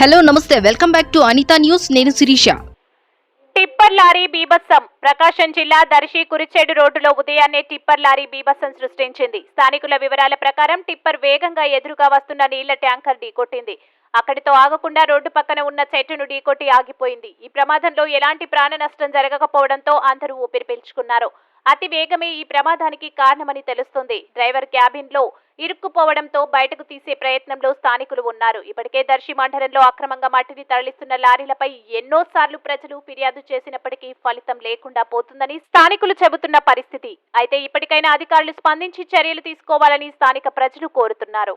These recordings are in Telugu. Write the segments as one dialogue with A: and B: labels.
A: హలో నమస్తే. Welcome back to Anitha news. నేను శిరీష.
B: టిప్పర్ లారీ బీభత్సం. ప్రకాశం జిల్లా దర్శి కురిచేడు రోడ్డులో ఉదయాన్నే టిప్పర్ లారీ బీభత్సం సృష్టించింది. స్థానికుల వివరాల ప్రకారం టిప్పర్ వేగంగా ఎదురుగా వస్తున్న నీళ్ళ ట్యాంకర్ ఢీకొట్టింది. అక్కడితో ఆగకుండా రోడ్డు పక్కన ఉన్న చెట్టును ఢీకొట్టి ఆగిపోయింది. ఈ ప్రమాదంలో ఎలాంటి ప్రాణ నష్టం జరగకపోవడంతో అందరూ ఊపిరి పీల్చుకున్నారు. అతి వేగమే ఈ ప్రమాదానికి కారణమని తెలుస్తుంది. డ్రైవర్ క్యాబిన్లో ఇరుక్కుపోవడంతో బయటకు తీసే ప్రయత్నంలో స్థానికులు ఉన్నారు. ఇప్పటికే దర్శి మండలంలో అక్రమంగా మట్టిని తరలిస్తున్న లారీలపై ఎన్నోసార్లు ప్రజలు ఫిర్యాదు చేసినప్పటికీ ఫలితం లేకుండా పోతుందని స్థానికులు చెబుతున్న పరిస్థితి. అయితే ఇప్పటికైనా అధికారులు స్పందించి చర్యలు తీసుకోవాలని స్థానిక ప్రజలు కోరుతున్నారు.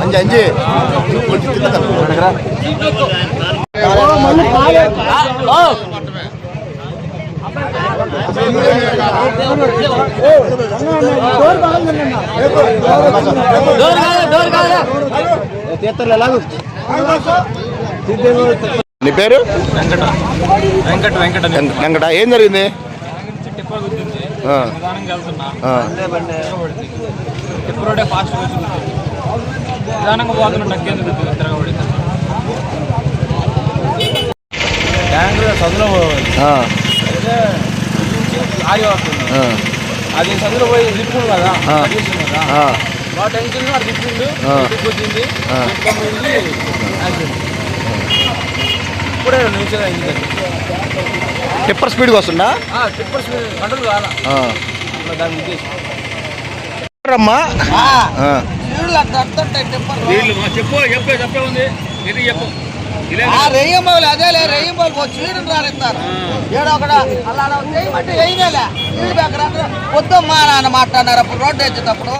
C: அஞ்சு அஞ்சு கொஞ்சம் தின்னு నీ పేరు?
D: వెంకట వెంకట వెంకట.
C: ఏం జరిగింది?
D: ఫాస్ట్ నిదానంగా నక్కేందుకు ట్యాంక్ అది సందులో పోయి లిప్పుడు కదా
C: ఆ.
D: తీసింది కదా.
C: ఆ.
D: ఆ. టెన్షన్ ఇప్పుడే రెండు నిమిషాలు అయింది.
C: టిప్పర్ స్పీడ్గా వస్తుందా?
D: ఆ, టిప్పర్ స్పీడ్ కంట్రోల్. ఇప్పుడు దాని ఉద్దేశం
C: రమ్మా ఆ.
D: వీళ్ళు చెప్పు చెప్పే చెప్పే ఉంది. ఇది చెప్పు. ఇదే
E: రెయ్యంబాబులు అదేలే రెయ్యంబాబులు చీడని రానిస్తారు ఏడో ఒకడ అలా చేయమంటే వేయలే వద్దమ్మా నాన్న మాట్లాడినారు అప్పుడు రోడ్డు వేసేటప్పుడు